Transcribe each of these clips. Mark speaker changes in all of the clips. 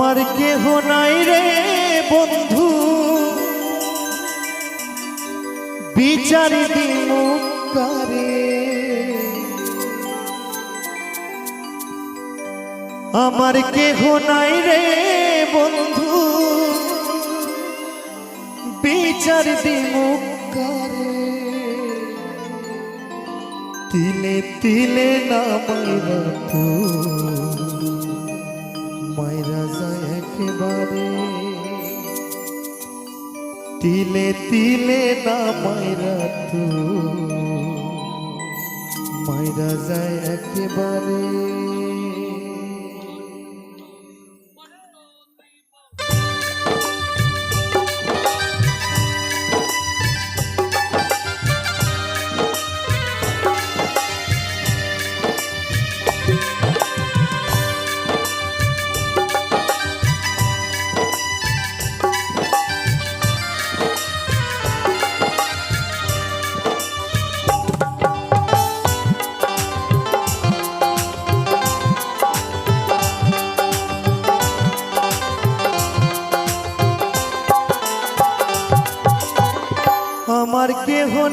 Speaker 1: আমার কেহ নাই রে বন্ধু। বিচার দিমুকারে আমার কেহ নাই রে বন্ধু। বিচার দিমুকারে তিলে তিলে না মাইরা তো মাইরা যায় একেবারে। তিলে তিলে না মাইরা তু। মাইরা যায় একেবারে।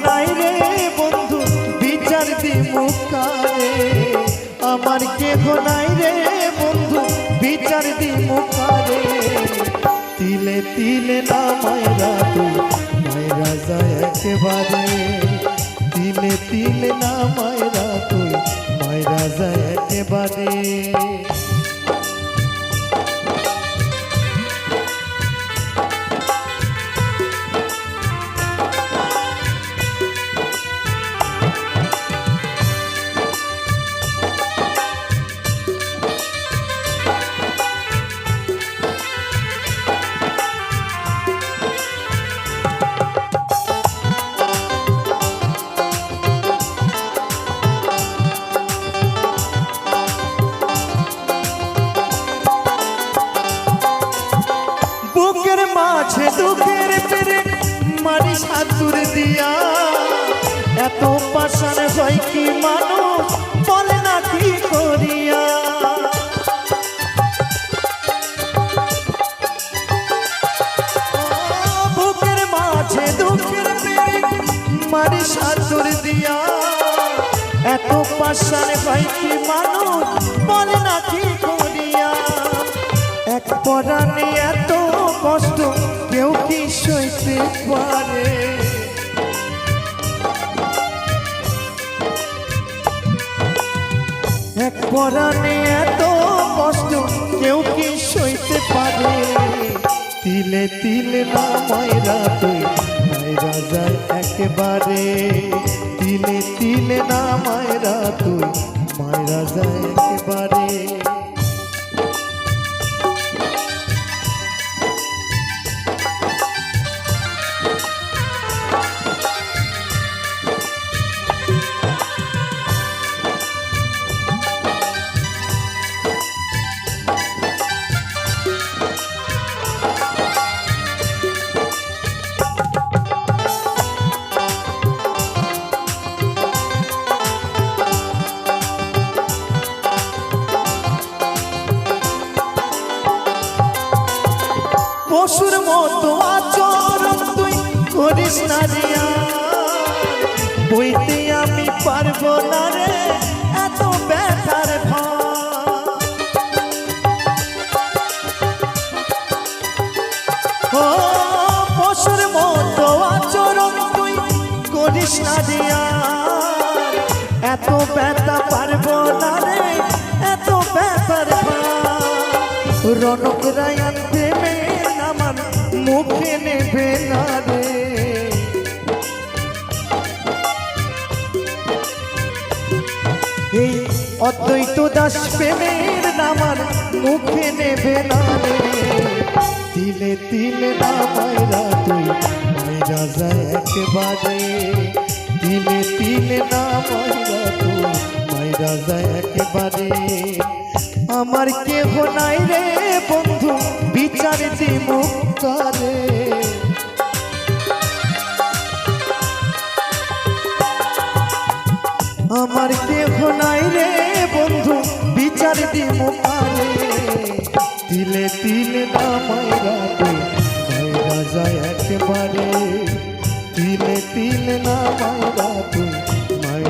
Speaker 1: নাই রে বন্ধু, বিচার দিমুকারে আমার কেহ নাই রে বন্ধু, বিচার দিমুকারে তিলে তিলে না মায়রা তুই মায়রা যায় একেবারে। তিলে তিলে না মায়রা তুই মায়রা যায় একেবারে। মাঝে দুঃখের পেরে মারি সাতুর দিয়া। এত পাশান হয় কি মানুষ বলে না কি করিয়া? বুকের মাঝে দুঃখের পেরে সাতুর দিয়া। এত পাশান হয় কি মানুষ বলে না কি করিয়া? এক পরাণে এত সইতে পারে। এক পরাণে এত কষ্ট, কেউ কি সইতে পারে? তিলে তিলে না মায়রা তুই মায়রা যায় একেবারে। পশুর মতো আচরণ তুই করিস না রিয়া বইতে আমি পারব না রে এত ব্যথার ও পশুর মতো আচরণ তুই করিস না রিয়া মুখে নেবে না রে। এই অদ্বৈত দাস প্রেমের নামার মুখে নেবে না রে। তিলে না মায়রা তুই মায়রা যায় একেবারে। তিলে তিলে না মায়রা তুই যায় একেবারে। আমার কেহ নাই রে বন্ধু, বিচার দিমুকারে আমার কেহ নাই রে বন্ধু, বিচার দিমুকারে তিলে তিলে মাইরা তুই একেবারে। তিলে তিলে না মাইরা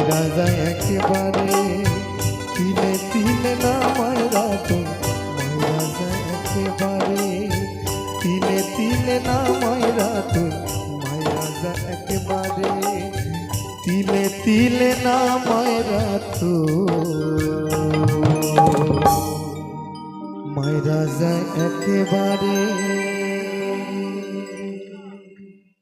Speaker 1: যায় একেবারে তিলে তিলে না তুই মাইরা যায় একেবারে তিলে তিলে না তুই মাইরা যায় একেবারে তিলে তিলে না মাইরা তুই মাইরা যায় একেবারে